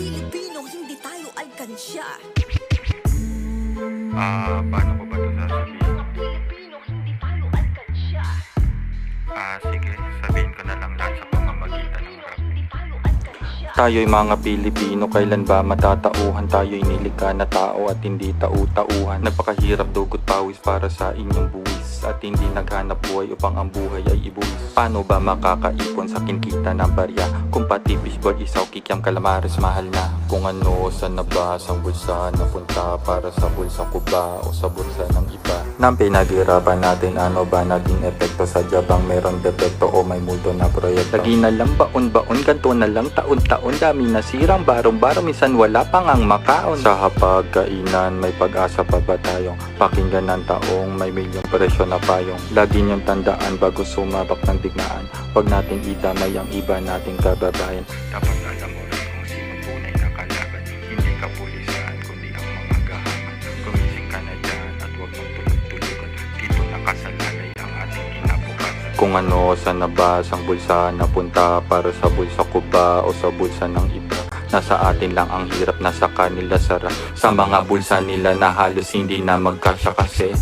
Pilipino, hindi tayo alkansya. Ah, paano ko ba ito sasabihin? Pilipino, hindi tayo alkansya. Ah, sige, sabihin ko na lang lahat sa pamamagitan ng rap. Hindi tayo alkansya. Tayo'y mga Pilipino, kailan ba matatauhan? Tayo'y nilikha na tao at hindi tau-tauhan Nagpakahirap dugot pawis para sa inyong buwis At hindi naghanap buhay upang ang buhay ay ibuwis. Paano ba makakaipon sa kinkita ng barya? Kung pati fishball, isaw, kikyam, kalamares, mahal na. Kung ano, saan na ba? Ang bulsa napunta Para sa bulsa ko ba? O sa bulsa ng iba? Nang pinaghirapan natin, ano ba naging epekto sa jabang? Meron depekto o may multo na proyekto? Lagi na lang baon-baon, ganto na lang taon-taon Dami nasirang barong-barong, minsan wala pang ang makaon. Sa hapagkainan, may pag-asa pa ba tayong? Pakinggan ng taong may milyong presyo na payong Lagi niyong tandaan bago sumabak ng digmaan Huwag natin idamay ang iba nating kababayan Dapat alam mo rin kung sino tunay na kalaban. Hindi ka pulisan, kundi ang mga gahaman. Gumising ka na dyan at huwag mong tulog-tulugan. Dito nakasalalay ang ating kinabukasan. Kung ano, saan na ba ang bulsa napunta Para sa bulsa ko ba o sa bulsa ng iba Nasa atin lang ang hirap, nasa kanila sarap Sa mga bulsa nila na halos hindi na magkasya kasi